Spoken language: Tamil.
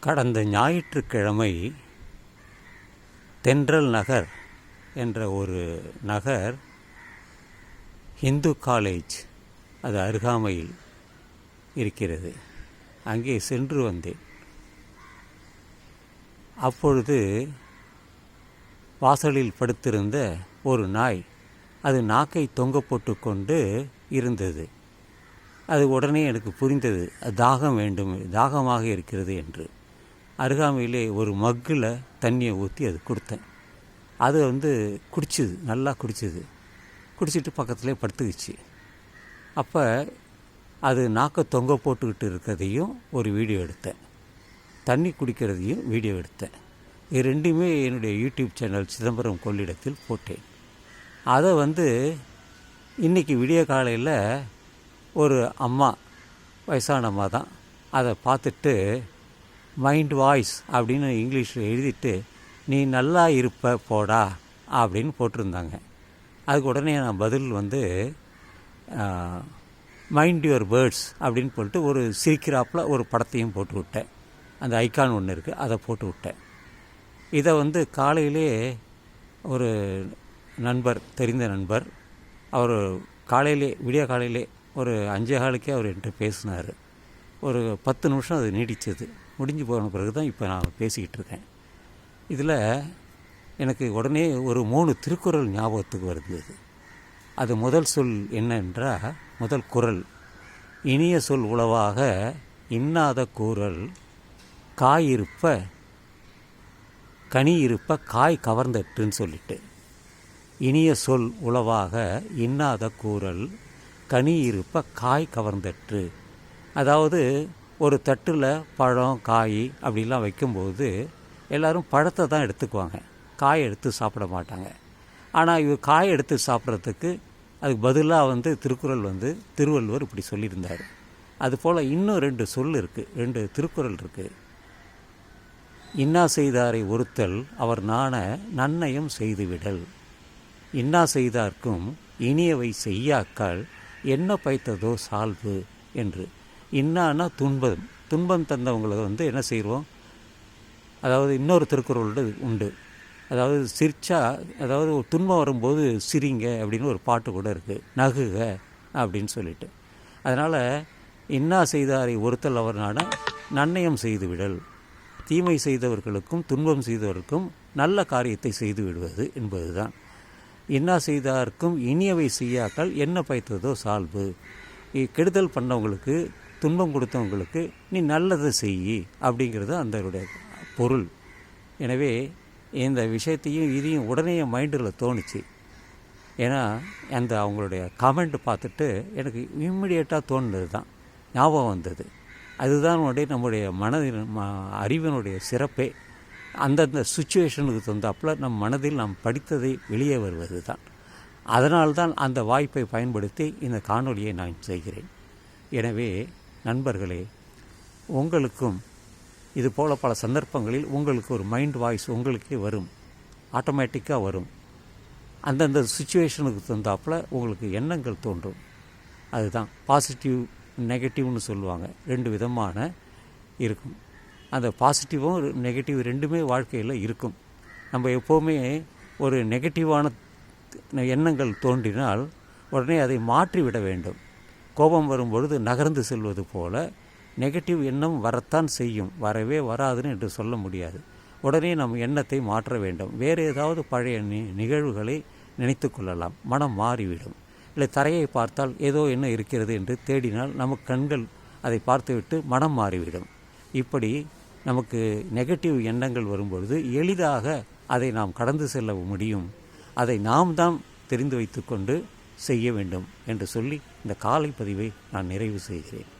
கடந்த ஞாயிற்றுக்கிழமை தென்றல் நகர் என்ற ஒரு நகர் ஹிந்து காலேஜ் அது அருகாமையில் இருக்கிறது. அங்கே சென்று வந்தேன். அப்பொழுது வாசலில் படுத்திருந்த ஒரு நாய் அது நாக்கை தொங்க போட்டுக்கொண்டு இருந்தது. அது உடனே எனக்கு புரிந்தது தாகம் வேண்டும் தாகமாக இருக்கிறது என்று. அருகாமையிலே ஒரு மக்கில் தண்ணியை ஊற்றி அது கொடுத்தேன். அது வந்து குடிச்சுது நல்லா குடிச்சுது. குடிச்சிட்டு பக்கத்துலேயே படுத்துக்கிச்சு. அப்போ அது நாக்க தொங்க போட்டுக்கிட்டு இருக்கிறதையும் ஒரு வீடியோ எடுத்தேன். தண்ணி குடிக்கிறதையும் வீடியோ எடுத்தேன். இது ரெண்டுமே என்னுடைய யூடியூப் சேனல் சிதம்பரம் கொள்ளிடத்தில் போட்டேன். அதை வந்து இன்றைக்கி விடிய காலையில் ஒரு அம்மா வயசான அம்மா தான் அதை பார்த்துட்டு மைண்ட் வாய்ஸ் அப்படின்னு இங்கிலீஷில் எழுதிட்டு நீ நல்லா இருப்ப போடா அப்படின்னு போட்டிருந்தாங்க. அதுக்கு உடனே நான் பதில் வந்து மைண்ட் யுவர் பேர்ட்ஸ் அப்படின்னு போட்டு ஒரு சிரிக்கிறாப்பில் ஒரு படத்தையும் போட்டு விட்டேன். அந்த ஐக்கான் ஒன்று இருக்குது அதை போட்டு விட்டேன். இதை வந்து காலையிலே ஒரு நண்பர் தெரிந்த நண்பர் அவர் காலையிலே விடிய காலையிலே ஒரு அஞ்சே காலுக்கே அவர் என்கிட்ட பேசினார். ஒரு பத்து நிமிஷம் அது நீடித்தது முடிஞ்சு போன பிறகு தான் இப்போ நான் பேசிக்கிட்டு இருக்கேன். இதில் எனக்கு உடனே ஒரு மூணு திருக்குறள் ஞாபகத்துக்கு வருது அது முதல் சொல் என்னென்றால் முதல் குரல் இனிய சொல் உளவாக இன்னாத கூறல் காய் இருப்ப கனி இருப்ப காய் கவர்ந்தட்டுன்னு சொல்லிட்டு. இனிய சொல் உளவாக இன்னாத கூறல் கனி இருப்ப காய் கவர்ந்தற்று. அதாவது ஒரு தட்டில் பழம் காய் அப்படிலாம் வைக்கும்போது எல்லோரும் பழத்தை தான் எடுத்துக்குவாங்க. காய் எடுத்து சாப்பிட மாட்டாங்க. ஆனால் இவர் காய் எடுத்து சாப்பிட்றதுக்கு அதுக்கு பதிலாக வந்து திருக்குறள் வந்து திருவள்ளுவர் இப்படி சொல்லியிருந்தார். அதுபோல் இன்னும் ரெண்டு சொல் இருக்குது ரெண்டு திருக்குறள் இருக்குது இன்னா செய்தாரை ஒருத்தல் அவர் நாண நன்னயம் செய்துவிடல். இன்னா செய்தார்க்கும் இனியவை செய்யாக்கால் என்ன பைத்ததோ சால்வு என்று. இன்னான்னா துன்பம். துன்பம் தந்தவங்களை வந்து என்ன செய்வோம்? அதாவது இன்னொரு திருக்குறள் உண்டு. அதாவது சிரிச்சா அதாவது ஒரு துன்பம் வரும்போது சிரிங்க அப்படின்னு ஒரு பாட்டு கூட இருக்குது நகுக அப்படின்னு சொல்லிட்டு. அதனால் இன்னா செய்தாரை ஒருத்தல் அவரான நன்னயம் செய்து விடல் தீமை செய்தவர்களுக்கும் துன்பம் செய்தவருக்கும் நல்ல காரியத்தை செய்து விடுவது என்பது தான் என்ன செய்தார்க்கும் இனியவை செய்யாக்கள் என்ன பயத்ததோ சால்பு. கெடுதல் பண்ணவங்களுக்கு துன்பம் கொடுத்தவங்களுக்கு நீ நல்லதை செய் அப்படிங்கிறது அந்த பொருள். எனவே இந்த விஷயத்தையும் இதையும் உடனே என் மைண்டில் தோணுச்சு. ஏன்னா அந்த அவங்களுடைய கமெண்ட் பார்த்துட்டு எனக்கு இம்மிடியேட்டாக தோணுது தான். ஞாபகம் வந்தது. அதுதான் உடைய நம்முடைய மனதின் ம அறிவினுடைய சிறப்பே. அந்தந்த சுச்சுவேஷனுக்கு தகுந்தாப்பில் நம் மனதில் நாம் படித்ததை வெளியே வருவது தான். அதனால்தான் அந்த வாய்ப்பை பயன்படுத்தி இந்த காணொலியை நான் செய்கிறேன். எனவே நண்பர்களே உங்களுக்கும் இது போல் பல சந்தர்ப்பங்களில் உங்களுக்கு ஒரு மைண்ட் வாய்ஸ் உங்களுக்கே வரும். ஆட்டோமேட்டிக்காக வரும். அந்தந்த சுச்சுவேஷனுக்கு தந்தாப்பில் உங்களுக்கு எண்ணங்கள் தோன்றும். அதுதான் பாசிட்டிவ் நெகட்டிவ்னு சொல்லுவாங்க. ரெண்டு விதமான இருக்கும். அந்த பாசிட்டிவும் நெகட்டிவ் ரெண்டுமே வாழ்க்கையில் இருக்கும். நம்ம எப்போவுமே ஒரு நெகட்டிவான எண்ணங்கள் தோன்றினால் உடனே அதை மாற்றிவிட வேண்டும். கோபம் வரும்பொழுது நகர்ந்து செல்வது போல நெகட்டிவ் எண்ணம் வரத்தான் செய்யும். வரவே வராதுன்னு என்று சொல்ல முடியாது. உடனே நம் எண்ணத்தை மாற்ற வேண்டும். வேறு ஏதாவது பழைய நி நிகழ்வுகளை நினைத்து கொள்ளலாம். மனம் மாறிவிடும். இல்லை தரையை பார்த்தால் ஏதோ என்ன இருக்கிறது என்று தேடினால் நமக்கு கண்கள் அதை பார்த்துவிட்டு மனம் மாறிவிடும். இப்படி நமக்கு நெகட்டிவ் எண்ணங்கள் வரும்பொழுது எளிதாக அதை நாம் கடந்து செல்ல முடியும். அதை நாம் தான் தெரிந்து வைத்துக்கொண்டு செய்ய வேண்டும் என்று சொல்லி இந்த காலை பதிவை நான் நிறைவு செய்கிறேன்.